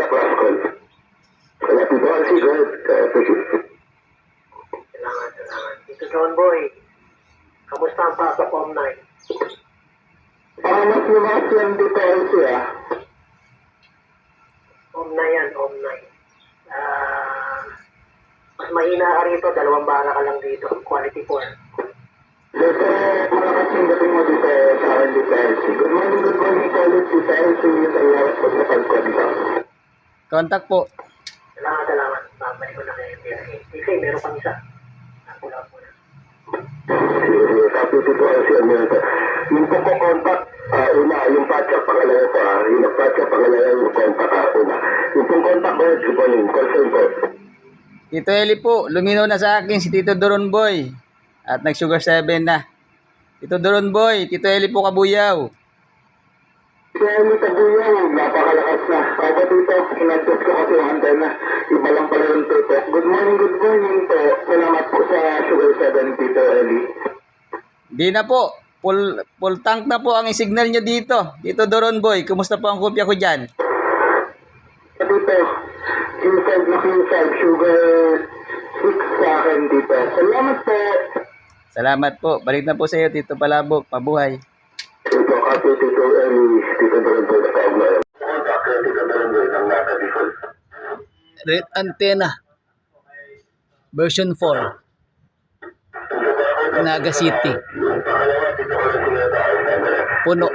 Last call. Wala po ba? Sige, go ahead. Uh. Salamat, salamat. Dito John Boy, kamusta ang pasok Om Night? Ah, mas lumas yung details ah. Om na yan, Om Night. Ah, mas mahina ka rito, dalawang bala ka lang dito. Quality 4. Dito, malakas yung dating mo dito sa akin details. Good morning, good morning, college details. Sige, salamat po sa pag-contact. Contact po. Salamat, salamat. Babalik ko na kayo. Kasi meron pang isa. Ako lang muna. Sige, copy dito kasi ano ito. Yung po ko contact, ah, una, yung patcha pangalawa pa, yung nagpatcha pangalawa yung contact ah, una. Yung pong contact ko, good morning, concern ko. Tito Eli po, luminaw na sa akin si Tito Doron Boy. At nag-sugar 7 na. Tito Doron Boy, Tito Eli po kabuyaw. Kaya yung tabuyaw, napakalakas na. Ako dito, in-adjust ko kasi handa na. Iba lang pala yung tuto. Good morning, good morning po. Salamat po sa Sugar 7, Tito Eli. Di na po. Full, full tank na po ang signal nyo dito. Tito Doron Boy, kumusta po ang kopya ko dyan? Dito, Q5 na Q5, Sugar 6 sa akin dito. Salamat po. Salamat po. Balik na po sa iyo, Tito Palabok. Mabuhay. Ito kasi Tito Eli, Tito Doronboy sa Red Antenna. Version 4. Naga City. Puno.